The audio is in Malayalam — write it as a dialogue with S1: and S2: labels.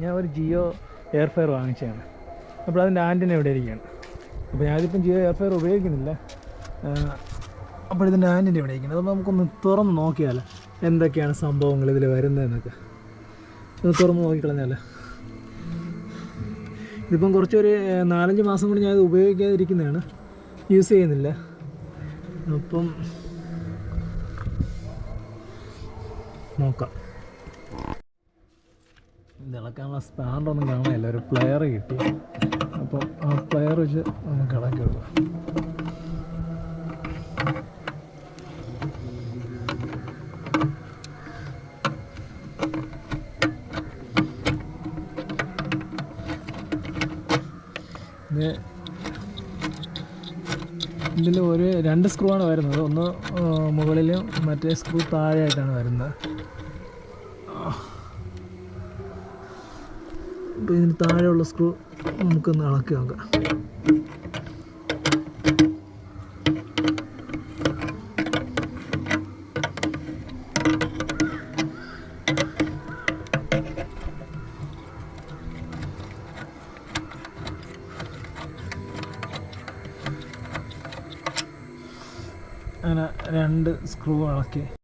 S1: ഞാൻ ഒരു ജിയോ എയർ ഫെയർ വാങ്ങിച്ചതാണ്. അപ്പോൾ അതിന്റെ ആന്റിന ഇവിടെ ഇരിക്കുകയാണ്. അപ്പോൾ ഞാനിപ്പം ജിയോ എയർ ഫെയർ ഉപയോഗിക്കുന്നില്ല അപ്പോൾ ഇതിന്റെ ആന്റിന ഇവിടെ ഇരിക്കുന്നത് അപ്പോൾ നമുക്കൊന്ന് തുറന്ന് നോക്കിയാൽ എന്തൊക്കെയാണ് സംഭവങ്ങൾ ഇതിൽ വരുന്നതെന്നൊക്കെ. ഒന്ന് തുറന്ന് നോക്കിക്കളഞ്ഞാൽ ഇതിപ്പം കുറച്ചൊരു നാലഞ്ച് മാസം കൂടി ഞാൻ ഇത് ഉപയോഗിക്കാതിരിക്കുന്നതാണ്. യൂസ് ചെയ്യുന്നില്ല. അപ്പം നോക്കാം. ഇത് ഇളക്കാനുള്ള കാണാനില്ല. ഒരു പ്ലെയർ കിട്ടി. അപ്പോൾ ആ പ്ലെയർ വെച്ച് നമുക്ക് ഇളക്കി കൊടുക്കാം ഇത് ഇതിൽ ഒരു രണ്ട് സ്ക്രൂ ആണ് വരുന്നത്. ഒന്ന് മുകളിലും മറ്റേ സ്ക്രൂ താഴെയായിട്ടാണ് വരുന്നത്. അപ്പോൾ ഇതിന് താഴെയുള്ള സ്ക്രൂ നമുക്കൊന്ന് ഇളക്കി നോക്കാം. അങ്ങനെ രണ്ട് സ്ക്രൂ ഇളക്കി